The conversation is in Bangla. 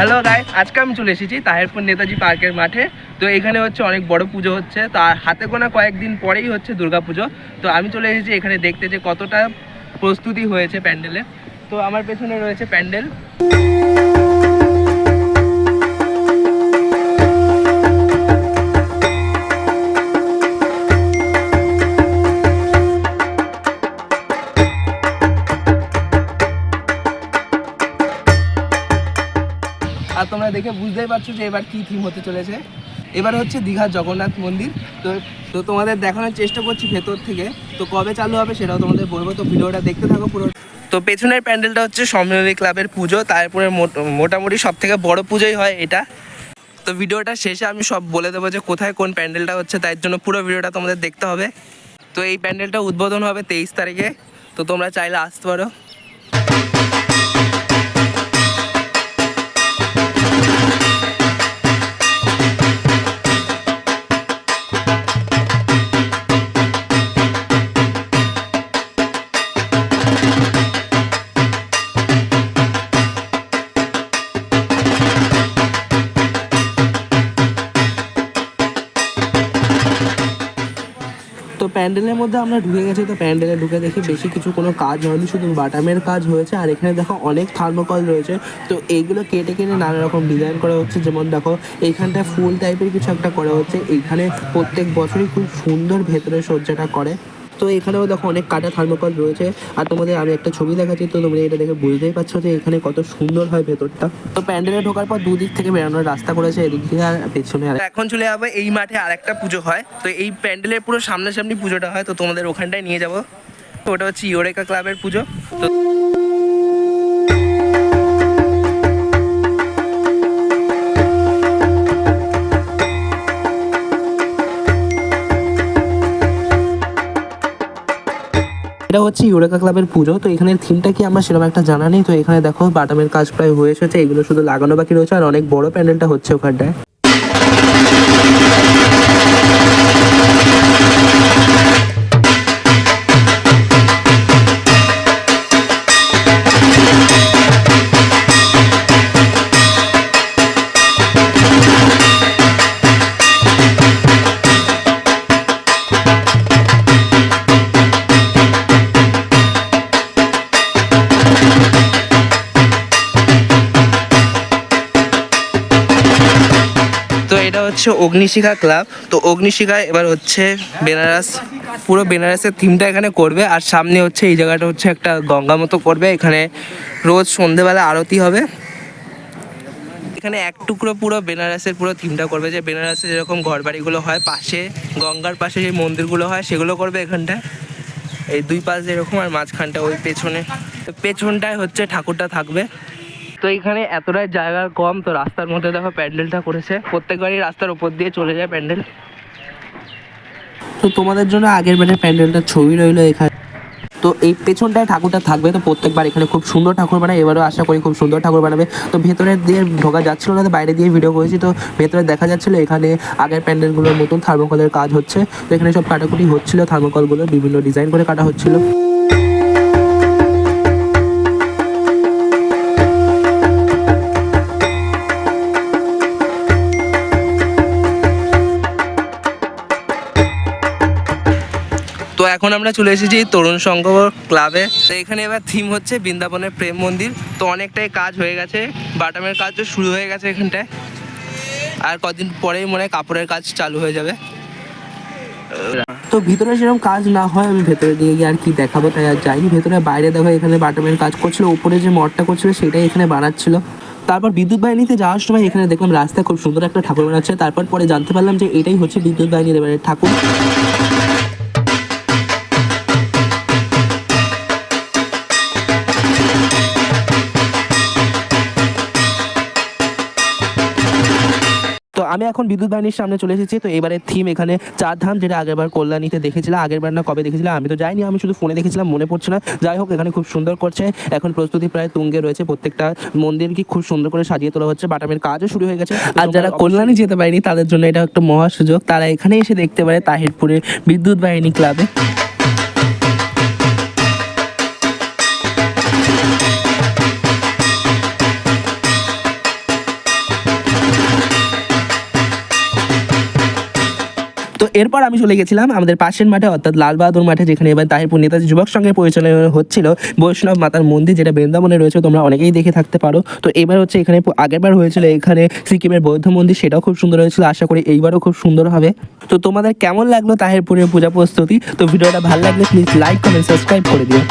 হ্যালো গাই আজকে আমি চলে এসেছি তাহেরপুর নেতাজি পার্কের মাঠে। তো এখানে হচ্ছে অনেক বড় পুজো হচ্ছে। তো আর হাতে গোনা কয়েকদিন পরেই হচ্ছে পুজো। তো আমি চলে এসেছি এখানে দেখতে যে কতটা প্রস্তুতি হয়েছে প্যান্ডেলে। তো আমার পেছনে রয়েছে প্যান্ডেল। আর তোমরা দেখে বুঝতেই পারছ যে এবার কি থিম হতে চলেছে। এবার হচ্ছে দীঘার জগন্নাথ মন্দির। তো তো তোমাদের দেখানোর চেষ্টা করছি ভেতর থেকে। তো কবে চালু হবে সেটাও তোমাদের বলব। তো ভিডিওটা দেখতে থাকো পুরো। তো পেছনের প্যান্ডেলটা হচ্ছে সম্মিলনী ক্লাবের পুজো। তারপরে মোট- মোটামুটি সব থেকে বড় পুজোই হয় এটা। তো ভিডিওটা শেষে আমি সব বলে দেবো যে কোথায় কোন প্যান্ডেলটা হচ্ছে তার জন্য পুরো ভিডিওটা তোমাদের দেখতে হবে। তো এই প্যান্ডেলটা উদ্বোধন হবে তেইশ তারিখে। তো তোমরা চাইলে আসতে পারো। তো প্যান্ডেলের মধ্যে আমরা ঢুকে গেছি, তো প্যান্ডেলে ঢুকে দেখি বেশি কিছু কোনো কাজ হয়নি, শুধু বাটামের কাজ হয়েছে, আর এখানে দেখো অনেক থার্মোকল রয়েছে। তো এইগুলো কেটে কেটে নানা রকম ডিজাইন করা হচ্ছে, যেমন দেখো এইখানটায় ফুল টাইপের কিছু একটা করা হচ্ছে এইখানে প্রত্যেক বছরই খুব সুন্দর ভেতরে সজ্জাটা করে। তো এখানেও দেখো অনেক কাটা থার্মোকল রয়েছে। আর তোমাদের আমি একটা ছবি দেখাচ্ছি, তো তোমরা এটা দেখে বুঝতেই পারছ যে এখানে কত সুন্দর হয় ভেতরটা। তো প্যান্ডেলে ঢোকার পর দুদিক থেকে বেরোনোর রাস্তা করেছে, এদিক থেকে আর পেছনে আর এখন চলে যাব, এই মাঠে আর একটা পুজো হয়। তো এই প্যান্ডেলের পুরো সামনাসামনি পুজোটা হয়, তো তোমাদের ওখানটায় নিয়ে যাব। তো ওটা হচ্ছে ইউরেকা ক্লাবের পুজো। তো এটা হচ্ছে ইউরেকা ক্লাবের পুজো, তো এখানে থিমটা কি আমার সেরকম একটা জানা নেই? তো এখানে দেখো বাটামের কাজ প্রায় হয়ে এসেছে, এগুলো শুধু লাগানো বাকি রয়েছে, আর অনেক বড় প্যান্ডেলটা হচ্ছে ওখানটায়। হচ্ছে অগ্নিশিখা ক্লাব। তো অগ্নিশিখা এবার হচ্ছে বেনারস, পুরো বেনারসের থিমটা এখানে করবে। আর সামনে হচ্ছে এই জায়গাটা হচ্ছে একটা গঙ্গা মতো করবে। এখানে রোজ সন্ধেবেলা আরতি হবে। এখানে এক টুকরো পুরো বেনারসের পুরো থিমটা করবে। যে বেনারসে যেরকম ঘর বাড়িগুলো হয়, পাশে গঙ্গার পাশে যে মন্দিরগুলো হয়, সেগুলো করবে এখানটায়। এই দুই পাশ যেরকম, আর মাঝখানটা ওই পেছনে। তো পেছনটায় হচ্ছে ঠাকুরটা থাকবে। তো এখানে এতটাই জায়গা কম, তো রাস্তার মধ্যে দেখো প্যান্ডেলটা করেছে। প্রত্যেকবারই রাস্তার উপর দিয়ে চলে যায় প্যান্ডেল। তো তোমাদের জন্য আগের বারের প্যান্ডেলটার ছবি রইল এখানে। তো এই পেছনটায় ঠাকুরটা থাকবে, তো প্রত্যেকবার এখানে খুব সুন্দর ঠাকুর বানায়। এবারও আশা করি খুব সুন্দর ঠাকুর বানাবে। তো ভেতরে দিয়ে ঢোকা যাচ্ছিল না, তো বাইরে দিয়ে ভিডিও করেছি। তো ভেতরে দেখা যাচ্ছিল এখানে আগের প্যান্ডেলগুলোর মতন থার্মোকলের কাজ হচ্ছে। তো এখানে সব কাটাকুটি হচ্ছিল থার্মোকলগুলো বিভিন্ন ডিজাইন করে কাটা হচ্ছিল। এখন আমরা চলে এসেছি তরুণ সংঘ ক্লাবে তো এখানে এবার থিম হচ্ছে বৃন্দাবনের প্রেম মন্দির। তো অনেকটাই কাজ হয়ে গেছে। বাটামের কাজও শুরু হয়ে গেছে এখানটায়। আর কদিন পরেই মনে হয় কাপড়ের কাজ চালু হয়ে যাবে। তো ভিতরে সেরকম কাজ না হয়, আমি ভেতরে দিয়ে গিয়ে আর কি দেখাবো, তাই আর যাইনি। ভেতরে বাইরে দেখো এখানে বাটামের কাজ করছিল, উপরে যে মঠটা করছিল সেটাই এখানে বানাচ্ছিল। তারপর বিদ্যুৎ বাহিনীতে যাওয়ার সময় এখানে দেখলাম রাস্তায় খুব সুন্দর একটা ঠাকুর বানাচ্ছে। তারপর পরে জানতে পারলাম যে এটাই হচ্ছে বিদ্যুৎ বাহিনীর এবারে ঠাকুর। আমি এখন বিদ্যুৎ বাহিনীর সামনে চলে এসেছি তো এবারে থিম এখানে চার ধাম যেটা আগেরবার কল্যাণীতে দেখেছিলাম আগেরবার না কবে দেখেছিলাম আমি তো যাইনি আমি শুধু ফোনে দেখেছিলাম মনে পড়ছে না। যাই হোক এখানে খুব সুন্দর করছে এখন প্রস্তুতি প্রায় তুঙ্গে রয়েছে প্রত্যেকটা মন্দির কি খুব সুন্দর করে সাজিয়ে তোলা হচ্ছে বাটামের কাজও শুরু হয়ে গেছে। আর যারা কল্যাণী যেতে পারেনি তাদের জন্য এটা একটা মহা সুযোগ তারা এখানে এসে দেখতে পারে তাহিরপুরের বিদ্যুৎ বাহিনী ক্লাবে। এরপর আমি চলে গেছিলাম আমাদের পাশের মাঠে, অর্থাৎ লাল বাহাদুর মাঠে, যেখানে এবার তাহিরপুর নেতাজি যুবক সঙ্গে পরিচালনা হচ্ছিল বৈষ্ণব মাতার মন্দির, যেটা বৃন্দাবনে রয়েছে, তোমরা অনেকেই দেখে থাকতে পারো। তো এবার হচ্ছে এখানে আগেরবার হয়েছিল এখানে সিকিমের বৌদ্ধ মন্দির, সেটাও খুব সুন্দর হয়েছিল, আশা করি এইবারও খুব সুন্দর হবে। তো তোমাদের কেমন লাগল তাহিরপুরের পূজা প্রস্তুতি? তো ভিডিওটা ভালো লাগলে প্লিজ লাইক কমেন্ট সাবস্ক্রাইব করে দিও।